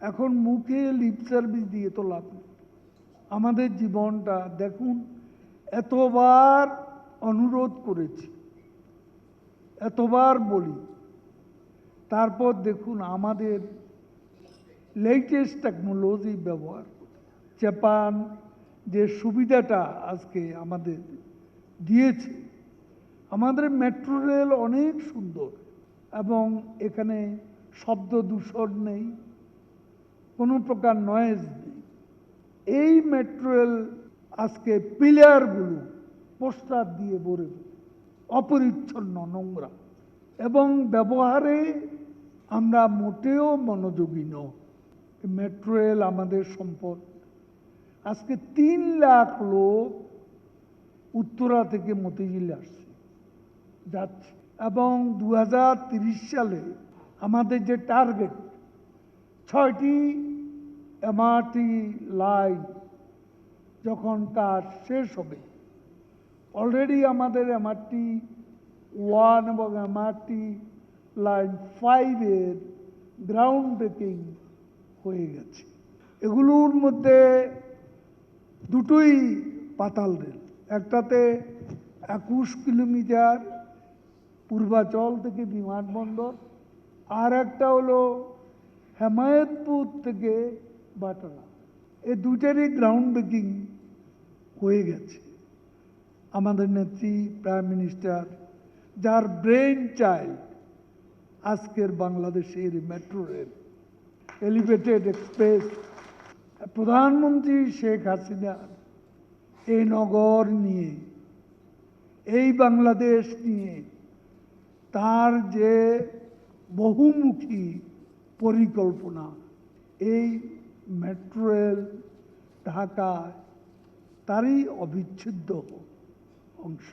এখন মুখে lip service দিয়ে তো লাভ আমাদের জীবনটা দেখুন, এতবার অনুরোধ করেছি, এতবার বলি, তারপর দেখুন আমাদের লেটেস্ট টেকনোলজি ব্যবহার জাপান যে সুবিধাটা আজকে আমাদের দিয়েছে, আমাদের মেট্রো রেল অনেক সুন্দর এবং এখানে শব্দ দূষণ নেই কোনো প্রকার নয়েজ নেই। এই মেট্রো রেল আজকে পিলারগুলো পোস্টার দিয়ে ভরে অপরিচ্ছন্ন, নোংরা। এবং ব্যবহারে আমরা মোটেও মনোযোগী ন মেট্রো রেল আমাদের সম্পদ। আজকে তিন লাখ লোক উত্তরা থেকে মতিঝিল আসছে, যাচ্ছে। এবং দু সালে আমাদের যে টার্গেট ছয়টি এমআরটি লাইন যখন কাজ শেষ হবে অলরেডি আমাদের এমআরটি ওয়ান এবং এমআরটি লাইন ফাইভের গ্রাউন্ড ব্রেকিং হয়ে গেছে। এগুলোর মধ্যে দুটোই পাতাল রেল। একটাতে একুশ কিলোমিটার পূর্বাচল থেকে বিমানবন্দর, আর একটা হলো হেমায়তপুর থেকে বাটারা এই দুটারই গ্রাউন্ড ব্রেকিং হয়ে গেছে। আমাদের নেত্রী প্রাইম মিনিস্টার যার ব্রেন চাইল্ড আজকের বাংলাদেশের মেট্রো রেল এলিভেটেড এক্সপ্রেস প্রধানমন্ত্রী শেখ হাসিনা এই নগর নিয়ে, এই বাংলাদেশ নিয়ে তার যে বহুমুখী পরিকল্পনা, এই মেট্রো রেল ঢাকায় তারই অবিচ্ছেদ্য অংশ।